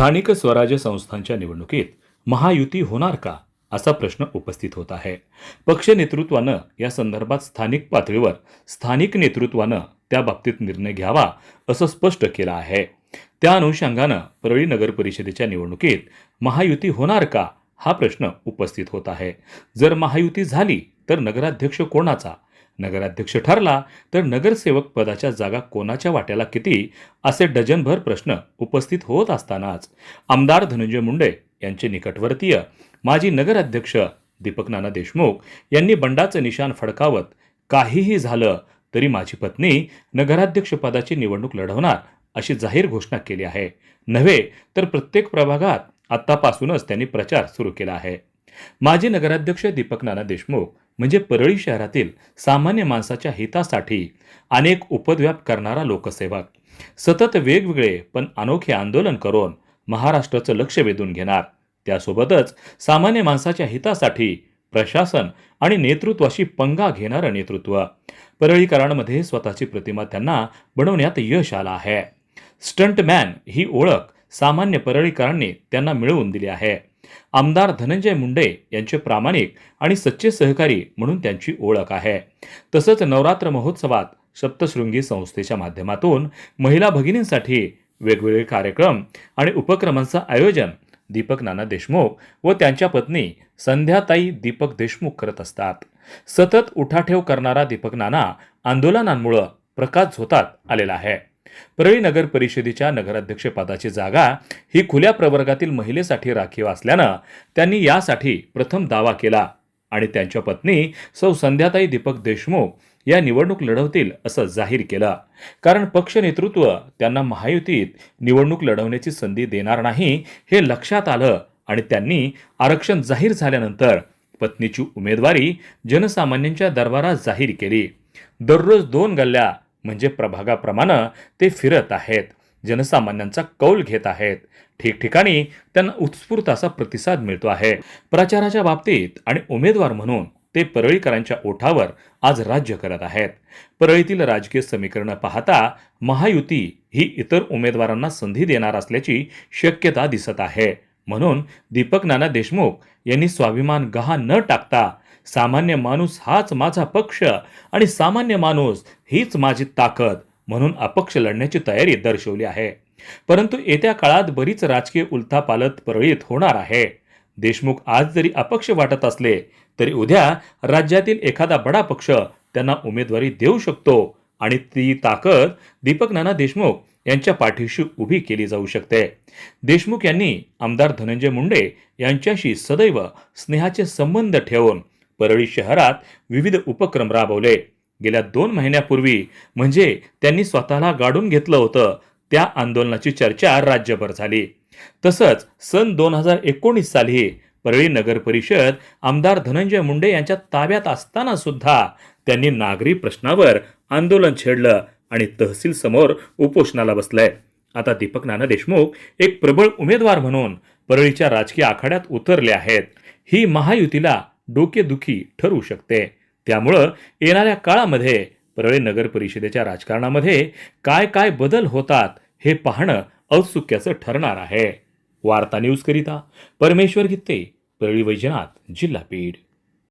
स्थानिक स्वराज्य संस्थांच्या निवडणुकीत महायुती होणार का असा प्रश्न उपस्थित होत आहे. पक्ष नेतृत्वानं या संदर्भात स्थानिक पातळीवर स्थानिक नेतृत्वानं त्या बाबतीत निर्णय घ्यावा असं स्पष्ट केलं आहे. त्या अनुषंगानं परळी नगर परिषदेच्या निवडणुकीत महायुती होणार का हा प्रश्न उपस्थित होत आहे. जर महायुती झाली तर नगराध्यक्ष कोणाचा? नगराध्यक्ष ठरला तर नगरसेवक पदाच्या जागा कोणाच्या वाट्याला किती असे डझनभर प्रश्न उपस्थित होत असतानाच आमदार धनंजय मुंडे यांचे निकटवर्तीय माजी नगराध्यक्ष दीपक नाना देशमुख यांनी बंडाचं निशाण फडकावत काहीही झालं तरी माझी पत्नी नगराध्यक्षपदाची निवडणूक लढवणार अशी जाहीर घोषणा केली आहे. नव्हे तर प्रत्येक प्रभागात आत्तापासूनच त्यांनी प्रचार सुरू केला आहे. माजी नगराध्यक्ष दीपक नाना देशमुख म्हणजे परळी शहरातील सामान्य माणसाच्या हितासाठी अनेक उपद्व्याप करणारा लोकसेवक. सतत वेगवेगळे पण अनोखे आंदोलन करून महाराष्ट्राचं लक्ष वेधून घेणार. त्यासोबतच सामान्य माणसाच्या हितासाठी प्रशासन आणि नेतृत्वाशी पंगा घेणारं नेतृत्व. परळीकरांमध्ये स्वतःची प्रतिमा त्यांना बनवण्यात यश आलं आहे. स्टंटमॅन ही ओळख सामान्य परळीकरांनी त्यांना मिळवून दिली आहे. आमदार धनंजय मुंडे यांचे प्रामाणिक आणि सच्चे सहकारी म्हणून त्यांची ओळख आहे. तसंच नवरात्र महोत्सवात सप्तशृंगी संस्थेच्या माध्यमातून महिला भगिनींसाठी वेगवेगळे कार्यक्रम आणि उपक्रमांचं आयोजन दीपक नाना देशमुख व त्यांच्या पत्नी संध्याताई दीपक देशमुख करत असतात. सतत उठाठेव करणारा दीपक नाना आंदोलनांमुळं प्रकाश झोतात आलेला आहे. परळी नगर परिषदेच्या नगराध्यक्षपदाची जागा ही खुल्या प्रवर्गातील महिलेसाठी राखीव असल्यानं त्यांनी यासाठी प्रथम दावा केला आणि त्यांच्या पत्नी सौ संध्याताई दीपक देशमुख या निवडणूक लढवतील असं जाहीर केलं. कारण पक्ष नेतृत्व त्यांना महायुतीत निवडणूक लढवण्याची संधी देणार नाही हे लक्षात आलं आणि त्यांनी आरक्षण जाहीर झाल्यानंतर पत्नीची उमेदवारी जनसामान्यांच्या दरबारात जाहीर केली. दररोज दोन गल्ल्या म्हणजे प्रभागाप्रमाणे ते फिरत आहेत. जनसामान्यांचा कौल घेत आहेत. ठिकठिकाणी त्यांना उत्स्फूर्त असा प्रतिसाद मिळतो आहे. प्रचाराच्या बाबतीत आणि उमेदवार म्हणून ते परळीकरांच्या ओठावर आज राज्य करत आहेत. परळीतील राजकीय समीकरणं पाहता महायुती ही इतर उमेदवारांना संधी देणार असल्याची शक्यता दिसत आहे. म्हणून दीपक नाना देशमुख यांनी स्वाभिमान गहा न टाकता सामान्य माणूस हाच माझा पक्ष आणि सामान्य माणूस हीच माझी ताकद म्हणून अपक्ष लढण्याची तयारी दर्शवली आहे. परंतु येत्या काळात बरीच राजकीय उलथापालत परळीत होणार आहे. देशमुख आज जरी अपक्ष वाटत असले तरी उद्या राज्यातील एखादा बडा पक्ष त्यांना उमेदवारी देऊ शकतो आणि ती ताकद दीपक नाना देशमुख यांच्या पाठीशी उभी केली जाऊ शकते. देशमुख यांनी आमदार धनंजय मुंडे यांच्याशी सदैव स्नेहाचे संबंध ठेवून परळी शहरात विविध उपक्रम राबवले. गेल्या दोन महिन्यापूर्वी म्हणजे त्यांनी स्वतःला गाडून घेतलं होतं. त्या आंदोलनाची चर्चा राज्यभर झाली. तसंच सन दोन हजार एकोणीस साली परळी नगर परिषद आमदार धनंजय मुंडे यांच्या ताब्यात असताना सुद्धा त्यांनी नागरी प्रश्नावर आंदोलन छेडलं आणि तहसील समोर उपोषणाला बसलंय आता दीपक नाना देशमुख एक प्रबळ उमेदवार म्हणून परळीच्या राजकीय आखाड्यात उतरले आहेत. ही महायुतीला डोकेदुखी ठरू शकते. त्यामुळं येणाऱ्या काळामध्ये परळी नगर परिषदेच्या राजकारणामध्ये काय काय बदल होतात हे पाहणं औत्सुक्याचं ठरणार आहे. वार्ता न्यूजकरिता परमेश्वर गित्ते परळी वैजनाथ जिल्हा बीड